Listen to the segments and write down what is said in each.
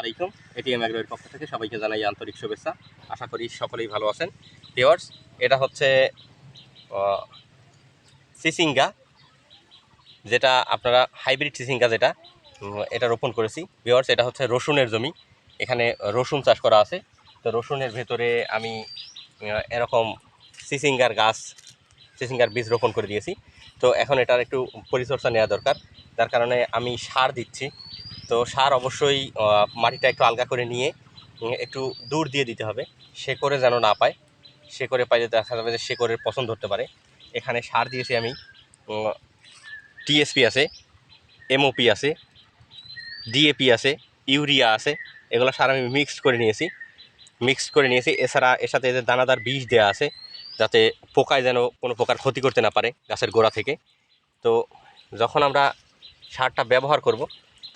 আলাইকুম। এটিএম এগ্রোয়ের পক্ষ থেকে সবাইকে জানাই আন্তরিক শুভেচ্ছা। আশা করি সকলেই ভালো আছেন। ভিওয়ার্স এটা হচ্ছে সিসিঙ্গা, যেটা আপনারা হাইব্রিড সিসিঙ্গা যেটা এটা রোপণ করেছি। ভিওয়ার্স এটা হচ্ছে রসুনের জমি। এখানে রসুন চাষ করা আছে। তো রসুনের ভেতরে আমি এরকম সিসিঙ্গার গাছ, সিসিঙ্গার বীজ রোপণ করে দিয়েছি। তো এখন এটার একটু পরিচর্যা নেওয়া দরকার। যার কারণে আমি সার দিচ্ছি। তো সার অবশ্যই মাটিটা একটু আলগা করে নিয়ে একটু দূর দিয়ে দিতে হবে। শেকড়ে যেন না পায়। শেকড়ে পাইলে দেখা যাবে যে শেকড়ের পছন্দ ধরতে পারে। এখানে সার দিয়েছি আমি টিএসপি আছে এমওপি আছে ডিএপি আছে, ইউরিয়া আছে, এগুলো সার আমি মিক্সড করে নিয়েছি। মিক্সড করে নিয়েছি, এছাড়া এর সাথে এদের দানাদার বীজ দেওয়া আছে, যাতে পোকায় যেন কোনো প্রকার ক্ষতি করতে না পারে গাছের গোড়া থেকে। তো যখন আমরা সারটা ব্যবহার করব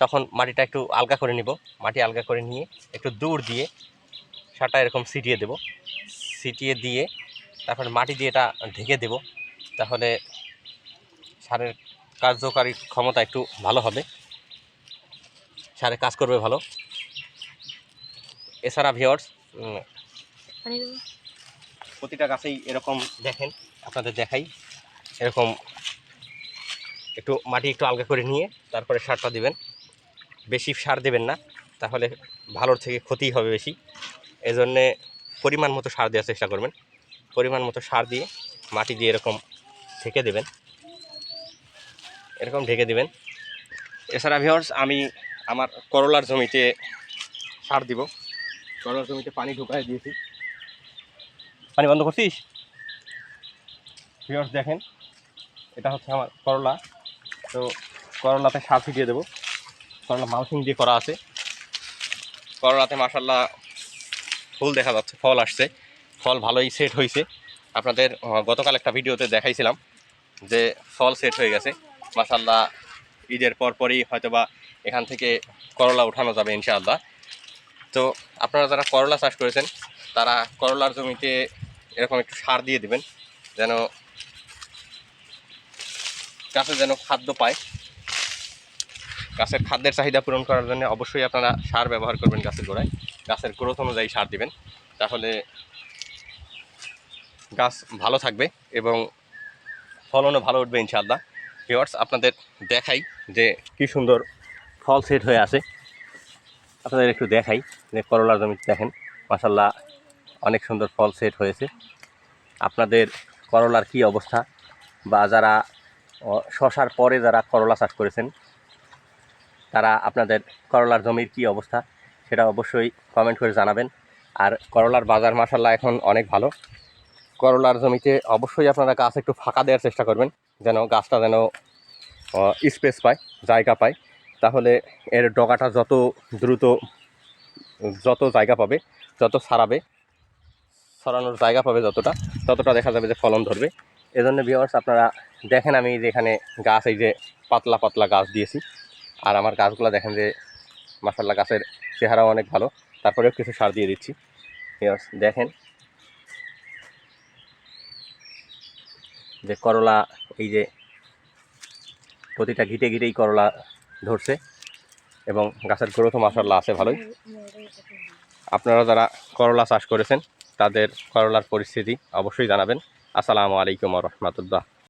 তখন মাটিটা একটু আলগা করে নিব। মাটি আলগা করে নিয়ে একটু দূর দিয়ে সারটা এরকম ছিটিয়ে দেব। ছিটিয়ে দিয়ে তারপরে মাটি দিয়ে এটা ঢেকে দেব। তাহলে সারের কার্যকারী ক্ষমতা একটু ভালো হবে। সারে কাজ করবে ভালো। এছাড়া ভিওর্স প্রতিটা গাছেই এরকম দেখেন, আপনাদের দেখাই। এরকম একটু মাটি একটু আলগা করে নিয়ে তারপরে সারটা দিবেন। বেশি সার দেবেন না, তাহলে ভালোর থেকে ক্ষতিই হবে বেশি। এজন্যে পরিমাণ মতো সার দেওয়ার চেষ্টা করবেন। পরিমাণ মতো সার দিয়ে মাটি দিয়ে এরকম ঢেকে দেবেন। এরকম ঢেকে দেবেন। এছাড়া ভিওর্স আমি আমার করলার জমিতে সার দিব। করলার জমিতে পানি ঢুকাই দিয়েছি। পানি বন্ধ করছিস? ভিওর্স দেখেন, এটা হচ্ছে আমার করলা। তো করলাতে সার ছিটিয়ে দেবো। করলা মালসিং দিয়ে করা আছে করলাতে মাসাল্লাহ ফুল দেখা যাচ্ছে, ফল আসছে। ফল ভালোই সেট হয়েছে আপনাদের গতকাল একটা ভিডিওতে দেখাইছিলাম যে ফল সেট হয়ে গেছে। মাসাল্লাহ ঈদের পরপরই হয়তোবা এখান থেকে করলা উঠানো যাবে ইনশাআল্লাহ। তো আপনারা যারা করলা চাষ করেছেন, তারা করলার জমিতে এরকম একটু সার দিয়ে দিবেন, যেন গাছে যেন খাদ্য পায়। গাছের খাদ্যের চাহিদা পূরণ করার জন্য অবশ্যই আপনারা সার ব্যবহার করবেন গাছের গোড়ায়। গাছের গ্রোথ অনুযায়ী সার দিবেন। তাহলে গাছ ভালো থাকবে এবং ফলনও ভালো উঠবে ইনশাআল্লাহ। ভিওয়ার্স আপনাদের দেখাই যে কি সুন্দর ফল সেট হয়ে আছে। আপনাদের একটু দেখাই যে করলার জমিতে দেখেন মাসাল্লাহ অনেক সুন্দর ফল সেট হয়েছে। আপনাদের করলার কি অবস্থা? বা যারা শশার পরে যারা করলা চাষ করেছেন তারা আপনাদের করলার জমির কি অবস্থা সেটা অবশ্যই কমেন্ট করে জানাবেন। আর করলার বাজার মাসাল্লাহ এখন অনেক ভালো। করলার জমিতে অবশ্যই আপনারা গাছ একটু ফাঁকা দেওয়ার চেষ্টা করবেন, যেন গাছটা যেন স্পেস পায়, জায়গা পায়। তাহলে এর ডগাটা যত দ্রুত, যত জায়গা পাবে, যত ছাড়াবে ছড়ানোর জায়গা পাবে যতটা, ততটা দেখা যাবে যে ফলন ধরবে। এজন্য ভিওয়ার্স আপনারা দেখেন আমি যে এখানে গাছ, এই যে পাতলা পাতলা গাছ দিয়েছি। আর আমার গাছগুলো দেখেন যে মাসাল্লা গাছের চেহারাও অনেক ভালো। তারপরেও কিছু সার দিয়ে দিচ্ছি। দেখেন। যে করলা, এই যে প্রতিটা ঘিটে ঘিটেই করলা ধরছে এবং গাছের গ্রোথও মাসাল্লাহ আছে ভালোই। আপনারা যারা করলা চাষ করেছেন, তাদের করলার পরিস্থিতি অবশ্যই জানাবেন। আসসালামু আলাইকুম রহমতুল্লাহ।